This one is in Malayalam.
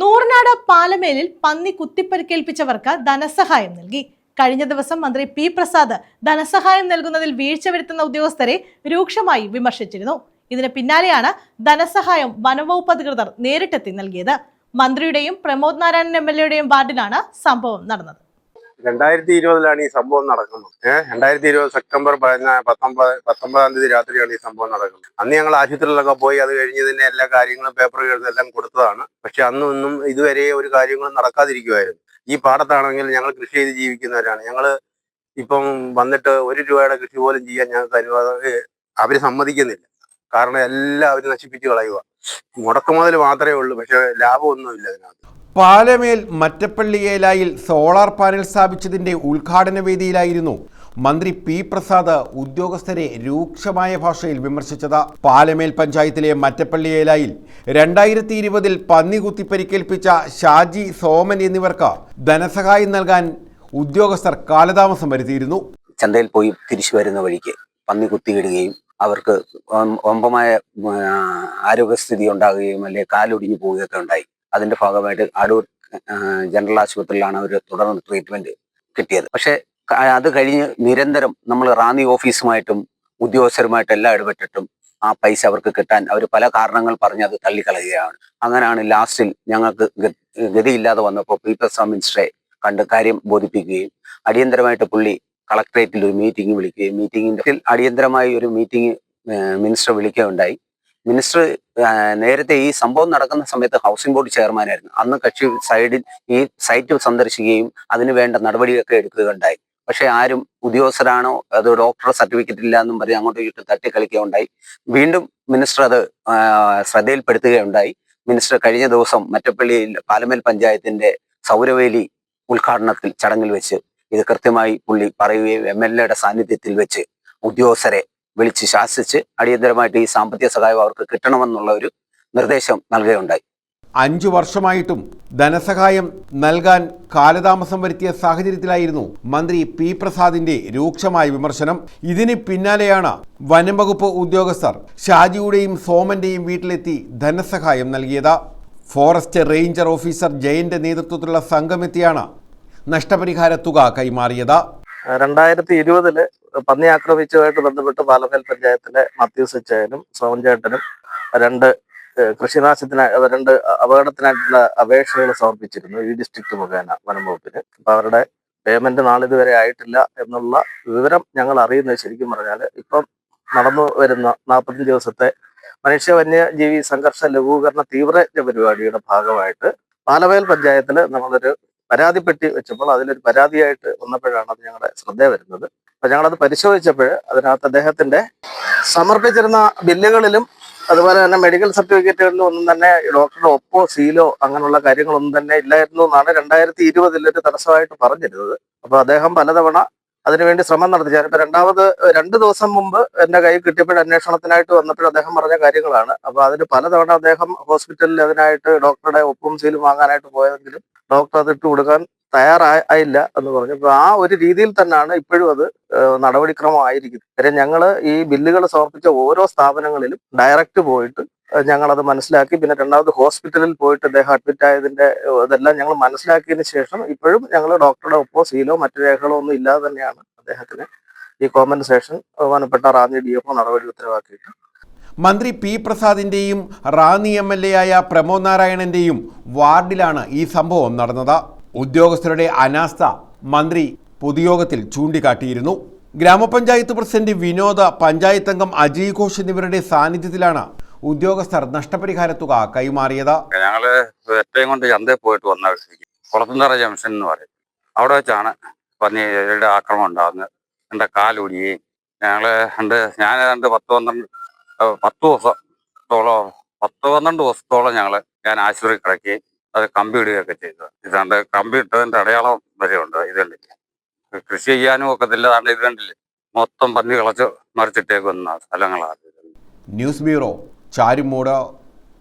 നൂറിനാട് പാലമേലിൽ പന്നി കുത്തിപ്പരിക്കേൽപ്പിച്ചവർക്ക് ധനസഹായം നൽകി. കഴിഞ്ഞ ദിവസം മന്ത്രി പി പ്രസാദ് ധനസഹായം നൽകുന്നതിൽ വീഴ്ച വരുത്തുന്ന ഉദ്യോഗസ്ഥരെ രൂക്ഷമായി വിമർശിച്ചിരുന്നു. ഇതിന് പിന്നാലെയാണ് ധനസഹായം വനംവകുപ്പ് അധികൃതർ നേരിട്ടെത്തി നൽകിയത്. മന്ത്രിയുടെയും പ്രമോദ് നാരായണൻ എം എൽ എയുടെയും വാർഡിലാണ് സംഭവം നടന്നത്. രണ്ടായിരത്തി ഇരുപതിലാണ് ഈ സംഭവം നടക്കുന്നത്. ഏഹ് രണ്ടായിരത്തി ഇരുപത് സെപ്റ്റംബർ പത്തൊമ്പത് പത്തൊമ്പതാം തീയതി രാത്രിയാണ് ഈ സംഭവം നടക്കുന്നത്. അന്ന് ഞങ്ങൾ ആശുപത്രിയിലൊക്കെ പോയി അത് കഴിഞ്ഞതിന്റെ എല്ലാ കാര്യങ്ങളും പേപ്പറുകളും എല്ലാം കൊടുത്തതാണ്. പക്ഷെ അന്നൊന്നും ഇതുവരെ ഒരു കാര്യങ്ങളും നടക്കാതിരിക്കുമായിരുന്നു ഈ പാടത്താണെങ്കിൽ ഞങ്ങൾ കൃഷി ചെയ്ത് ജീവിക്കുന്നവരാണ്. ഞങ്ങൾ ഇപ്പം വന്നിട്ട് ഒരു രൂപയുടെ കൃഷി പോലും ചെയ്യാൻ ഞങ്ങൾക്ക് അനുവാദം അവർ സമ്മതിക്കുന്നില്ല. കാരണം എല്ലാം അവർ നശിപ്പിച്ച് കളയുക മുടക്കുമുതൽ മാത്രമേ ഉള്ളൂ. പക്ഷെ ലാഭമൊന്നുമില്ല ഇതിനകത്ത് പാലമേൽ മറ്റപ്പള്ളിയേലായിൽ സോളാർ പാനൽ സ്ഥാപിച്ചതിന്റെ ഉദ്ഘാടന വേദിയിലായിരുന്നു മന്ത്രി പി പ്രസാദ് ഉദ്യോഗസ്ഥരെ രൂക്ഷമായ ഭാഷയിൽ വിമർശിച്ചത്. പാലമേൽ പഞ്ചായത്തിലെ മറ്റപ്പള്ളിയേലായിൽ രണ്ടായിരത്തി ഇരുപതിൽ പന്നി കുത്തി പരിക്കേൽപ്പിച്ച ഷാജി സോമൻ എന്നിവർക്ക് ധനസഹായം നൽകാൻ ഉദ്യോഗസ്ഥർ കാലതാമസം വരുത്തിയിരുന്നു. ചന്തയിൽ പോയി തിരിച്ചു വരുന്ന വഴിക്ക് പന്നി കുത്തിയിടുകയും അവർക്ക് ഒമ്പമായ ആരോഗ്യസ്ഥിതി ഉണ്ടാകുകയും അല്ലെങ്കിൽ കാലൊടിഞ്ഞു പോവുകയൊക്കെ ഉണ്ടായി. അതിന്റെ ഭാഗമായിട്ട് അടൂർ ജനറൽ ആശുപത്രിയിലാണ് അവർ തുടർന്ന് ട്രീറ്റ്മെന്റ് കിട്ടിയത്. പക്ഷെ അത് കഴിഞ്ഞ് നിരന്തരം നമ്മൾ റാന്നി ഓഫീസുമായിട്ടും ഉദ്യോഗസ്ഥരുമായിട്ടും എല്ലാം ഇടപെട്ടിട്ടും ആ പൈസ അവർക്ക് കിട്ടാൻ അവർ പല കാരണങ്ങൾ പറഞ്ഞ് അത് തള്ളിക്കളയുകയാണ്. അങ്ങനെയാണ് ലാസ്റ്റിൽ ഞങ്ങൾക്ക് ഗതിയില്ലാതെ വന്നപ്പോൾ പീപ്പിൾസ് മിനിസ്റ്ററെ കണ്ട് കാര്യം ബോധിപ്പിക്കുകയും അടിയന്തരമായിട്ട് പുള്ളി കളക്ടറേറ്റിൽ ഒരു മീറ്റിംഗ് വിളിക്കുകയും മീറ്റിംഗിന്റെ അടിയന്തരമായി ഒരു മീറ്റിംഗ് മിനിസ്റ്റർ വിളിക്കുകയുണ്ടായി. മിനിസ്റ്റർ നേരത്തെ ഈ സംഭവം നടക്കുന്ന സമയത്ത് ഹൗസിംഗ് ബോർഡ് ചെയർമാനായിരുന്നു. അന്ന് കക്ഷി സൈഡിൽ ഈ സൈറ്റ് സന്ദർശിക്കുകയും അതിന് വേണ്ട നടപടിയൊക്കെ എടുക്കുകയുണ്ടായി. പക്ഷെ ആരും ഉദ്യോഗസ്ഥരാണോ അത് ഡോക്ടർ സർട്ടിഫിക്കറ്റ് ഇല്ല എന്നും പറഞ്ഞ് അങ്ങോട്ടും ഇങ്ങോട്ടും തട്ടിക്കളിക്കുകയുണ്ടായി. വീണ്ടും മിനിസ്റ്റർ അത് ശ്രദ്ധയിൽപ്പെടുത്തുകയുണ്ടായി. മിനിസ്റ്റർ കഴിഞ്ഞ ദിവസം മറ്റപ്പള്ളിയിൽ പാലമേൽ പഞ്ചായത്തിന്റെ സൗരവേലി ഉദ്ഘാടനത്തിൽ ചടങ്ങിൽ വെച്ച് ഇത് കൃത്യമായി പുള്ളി പറയുകയും എം എൽ എയുടെ സാന്നിധ്യത്തിൽ വെച്ച് ഉദ്യോഗസ്ഥരെ വിളിച്ച് ശാസിച്ച് അടിയന്തരമായിട്ട് ഈ സാമ്പത്തിക സഹായം അവർക്ക് കിട്ടണമെന്നുള്ള ഒരു നിർദ്ദേശം നൽകുകയുണ്ടായി. അഞ്ചു വർഷമായിട്ടും ധനസഹായം നൽകാൻ കാലതാമസം വരുത്തിയ സാഹചര്യത്തിലായിരുന്നു മന്ത്രി പി പ്രസാദിന്റെ രൂക്ഷമായ വിമർശനം. ഇതിന് പിന്നാലെയാണ് വനംവകുപ്പ് ഉദ്യോഗസ്ഥർ ഷാജിയുടെയും സോമന്റെയും വീട്ടിലെത്തി ധനസഹായം നൽകിയത്. ഫോറസ്റ്റ് റേഞ്ചർ ഓഫീസർ ജയന്റെ നേതൃത്വത്തിലുള്ള സംഘമെത്തിയാണ് നഷ്ടപരിഹാര തുക കൈമാറിയത്. രണ്ടായിരത്തി ഇരുപതിൽ പന്നി ആക്രമിച്ചതുമായിട്ട് ബന്ധപ്പെട്ട് പാലമേൽ പഞ്ചായത്തിലെ മാത്യൂസ് അച്ചായനും സോമൻ ചേട്ടനും രണ്ട് കൃഷിനാശത്തിന് രണ്ട് അപകടത്തിനായിട്ടുള്ള അപേക്ഷകൾ സമർപ്പിച്ചിരുന്നു ഈ ഡിസ്ട്രിക്ട് മുഖേന വനം വകുപ്പിന്. അപ്പൊ അവരുടെ പേയ്മെന്റ് നാളിതുവരെ ആയിട്ടില്ല എന്നുള്ള വിവരം ഞങ്ങൾ അറിയുന്നത് ശരിക്കും പറഞ്ഞാൽ ഇപ്പം നടന്നു വരുന്ന നാൽപ്പത്തഞ്ച് ദിവസത്തെ മനുഷ്യ വന്യജീവി സംഘർഷ ലഘൂകരണ തീവ്രജ്ഞ പരിപാടിയുടെ ഭാഗമായിട്ട് പാലവയൽ പഞ്ചായത്തിൽ നമ്മളൊരു പരാതിപ്പെട്ടി വെച്ചപ്പോൾ അതിലൊരു പരാതിയായിട്ട് വന്നപ്പോഴാണ് അത് ഞങ്ങളുടെ ശ്രദ്ധ വരുന്നത്. അപ്പൊ ഞങ്ങളത് പരിശോധിച്ചപ്പോൾ അതിനകത്ത് അദ്ദേഹത്തിന്റെ സമർപ്പിച്ചിരുന്ന ബില്ലുകളിലും അതുപോലെ തന്നെ മെഡിക്കൽ സർട്ടിഫിക്കറ്റുകളിലും ഒന്നും തന്നെ ഡോക്ടറുടെ ഒപ്പോ സീലോ അങ്ങനെയുള്ള കാര്യങ്ങളൊന്നും തന്നെ ഇല്ലായിരുന്നു എന്നാണ് രണ്ടായിരത്തി ഇരുപതിൽ ഒരു തടസ്സമായിട്ട് പറഞ്ഞിരുന്നത്. അപ്പൊ അദ്ദേഹം പലതവണ അതിനുവേണ്ടി ശ്രമം നടത്തി. ഞാനിപ്പോ രണ്ടാമത് രണ്ട് ദിവസം മുമ്പ് എന്റെ കൈ കിട്ടിയപ്പോൾ അന്വേഷണത്തിനായിട്ട് വന്നപ്പോൾ അദ്ദേഹം പറഞ്ഞ കാര്യങ്ങളാണ്. അപ്പൊ അതിന് പലതവണ അദ്ദേഹം ഹോസ്പിറ്റലിൽ അതിനായിട്ട് ഡോക്ടറുടെ ഒപ്പും സീലും വാങ്ങാനായിട്ട് പോയതെങ്കിലും ഡോക്ടർ അത് ഇട്ട് കൊടുക്കാൻ തയ്യാറായില്ല എന്ന് പറഞ്ഞു. അപ്പൊ ആ ഒരു രീതിയിൽ തന്നെയാണ് ഇപ്പോഴും അത് ഏഹ് നടപടിക്രമം ആയിരിക്കുന്നത് കാര്യം ഞങ്ങൾ ഈ ബില്ലുകൾ സമർപ്പിച്ച ഓരോ സ്ഥാപനങ്ങളിലും ഡയറക്റ്റ് പോയിട്ട് ഞങ്ങളത് മനസ്സിലാക്കി. പിന്നെ രണ്ടാമത് ഹോസ്പിറ്റലിൽ പോയിട്ട് അദ്ദേഹം അഡ്മിറ്റ് ആയതിന്റെ ഇതെല്ലാം ഞങ്ങൾ മനസ്സിലാക്കിയതിന് ശേഷം ഇപ്പോഴും ഞങ്ങൾ ഡോക്ടറുടെ ഒപ്പോ സീലോ മറ്റു രേഖകളോ ഒന്നും ഇല്ലാതെ തന്നെയാണ് അദ്ദേഹത്തിന് ഈ കോമ്പൻസേഷൻ ബഹുമാനപ്പെട്ട റാന്നി ഡി എഫ് നടപടി ഉത്തരവാക്കിയിട്ട്. മന്ത്രി പി പ്രസാദിന്റെയും റാന്നി എം എൽ എ ആയ പ്രമോദ് നാരായണന്റെയും വാർഡിലാണ് ഈ സംഭവം നടന്നത്. ഉദ്യോഗസ്ഥരുടെ അനാസ്ഥ മന്ത്രി പൊതുയോഗത്തിൽ ചൂണ്ടിക്കാട്ടിയിരുന്നു. ഗ്രാമപഞ്ചായത്ത് പ്രസിഡന്റ് വിനോദ പഞ്ചായത്ത് അംഗം അജയ് ഘോഷ് എന്നിവരുടെ സാന്നിധ്യത്തിലാണ് ഉദ്യോഗസ്ഥർ നഷ്ടപരിഹാര തുക കൈമാറിയത്. ഞങ്ങൾ കൊണ്ട് ചന്തയിൽ പോയിട്ട് വന്ന കുളത്തുന്തറ ജംഗ്ഷൻ എന്ന് പറയും. അവിടെ വെച്ചാണ് പന്നിയുടെ ആക്രമണം ഉണ്ടാകുന്നത്. എന്റെ കാലൊടിയുകയും ഞങ്ങൾ രണ്ട് ഞാൻ രണ്ട് പത്ത് പന്ത്രണ്ട് പത്ത് ദിവസത്തോളം പത്ത് പന്ത്രണ്ട് ദിവസത്തോളം ഞങ്ങൾ ഞാൻ ആശുപത്രി കിടക്കുകയും അത് കമ്പി ഇടുകയൊക്കെ ചെയ്തത് ഇതാണ്ട് കമ്പി ഇട്ടതിന്റെ അടയാളം വരെയുണ്ട് ഉണ്ട് ഇത് കണ്ടില്ലേ കൃഷി ചെയ്യാനും ഒക്കത്തില്ല. അതാണ്ട് ഇത് കണ്ടില്ലേ? മൊത്തം പന്നി കളച്ച് മറിച്ചിട്ടേക്കുന്ന സ്ഥലങ്ങളാണ്. News bureau Charummood